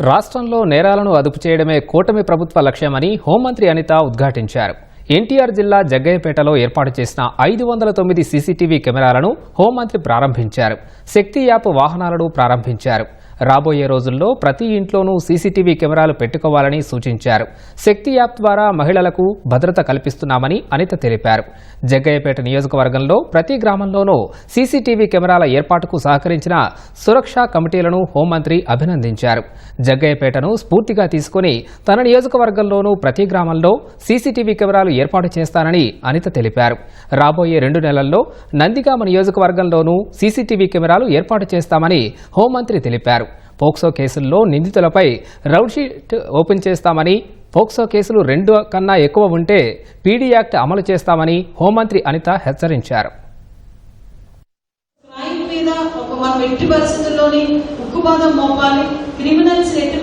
రాష్ట్రంలో నేరాలను అదుపు చేయడమే కూటమి ప్రభుత్వ లక్ష్యమని హోంమంత్రి అనిత ఉద్ఘాటించారు. ఎన్టీఆర్ జిల్లా జగ్గయ్యపేటలో ఏర్పాటు చేసిన ఐదు వందల తొమ్మిది సీసీటీవీ కెమెరాలను హోంమంత్రి ప్రారంభించారు. శక్తి యాప్ వాహనాలను ప్రారంభించారు. రాబోయే రోజుల్లో ప్రతి ఇంట్లోనూ సీసీటీవీ కెమెరాలు పెట్టుకోవాలని సూచించారు. శక్తి యాప్ ద్వారా మహిళలకు భద్రత కల్పిస్తున్నామని అనిత తెలిపారు. జగ్గయ్యపేట నియోజకవర్గంలో ప్రతి గ్రామంలోనూ సీసీటీవీ కెమెరాల ఏర్పాటుకు సహకరించిన సురక్షా కమిటీలను హోంమంత్రి అభినందించారు. జగ్గయ్యపేటను స్ఫూర్తిగా తీసుకుని తన నియోజకవర్గంలోనూ ప్రతి గ్రామంలో సీసీటీవీ కెమెరాలు ఏర్పాటు చేస్తానని అనిత తెలిపారు. రాబోయే రెండు నెలల్లో నందిగామ నియోజకవర్గంలోనూ సీసీటీవీ కెమెరాలు ఏర్పాటు చేస్తామని హోంమంత్రి తెలిపారు. పోక్సో కేసుల్లో నిందితులపై రౌడ్షీట్ ఓపెన్ చేస్తామని పోక్సో కేసులు రెండు కన్నా ఎక్కువ ఉంటే పీడీ యాక్ట్ అమలు చేస్తామని హోంమంత్రి అనిత హెచ్చరించారు. మనం ఎట్టి ఉక్కుపాదం మోపాలి క్రిమినల్స్ ఎట్టి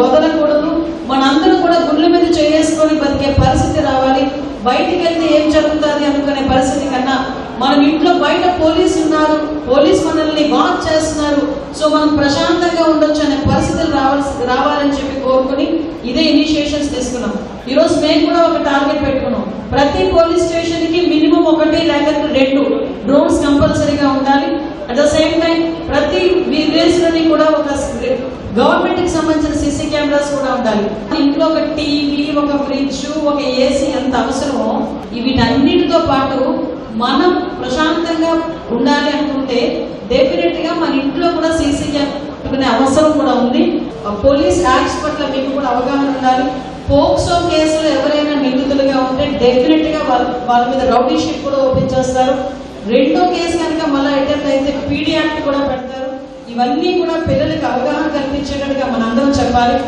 వదలకూడదు మనందరూ కూడా గుండెల మీద చేసుకొని బతికే పరిస్థితి రావాలి. బయటికి వెళ్తే ఏం జరుగుతుంది అనుకునే పరిస్థితి కన్నా మనం ఇంట్లో బయట పోలీసు చేస్తున్నారు పోలీస్ మనల్ని వాచ్ చేస్తున్నారు. సో మనం ప్రశాంతంగా ఉండొచ్చు అనే పరిస్థితులు రావాల్సి రావాలని చెప్పి కోరుకుని ఇదే ఇనిషియేషన్స్ తీసుకున్నాం. ఈరోజు మేము కూడా ఒక టార్గెట్ పెట్టుకున్నాం. ప్రతి పోలీస్ స్టేషన్కి మినిమం ఒకటి లేకపోతే రెండు డ్రోన్స్ కంపల్సరీగా ఉండాలి. అట్ ద సేమ్ టైం ప్రతి విలేజ్లోని కూడా ఒక గవర్నమెంట్కి సంబంధించిన సీసీ కెమెరాస్ కూడా ఉండాలి. ఇంట్లో ఒక టీవీ ఒక ఫ్రిడ్జ్ ఒక ఏసీ ఎంత అవసరమో వీటన్నిటితో పాటు మనం ప్రశాంతంగా ఉండాలి అనుకుంటే డెఫినెట్గా మన ఇంట్లో కూడా సీసీ కెమెరా అవసరం కూడా ఉంది. పోలీస్ యాక్ట్స్ పట్ల మీకు కూడా అవగాహన ఉండాలి. పోక్సో కేసులు ఎవరైనా నిందితులుగా ఉంటే డెఫినెట్గా వాళ్ళ వాళ్ళ మీద రౌడీ షీట్ కూడా ఓపెన్ చేస్తారు. రెండో కేసు కనుక మళ్ళీ అటెంప్ట్ అయితే పీడీ యాక్ట్ కూడా పెడతారు. ఇవన్నీ కూడా పిల్లలకు అవగాహన కల్పించేటట్టుగా మనందరం చెప్పాలి.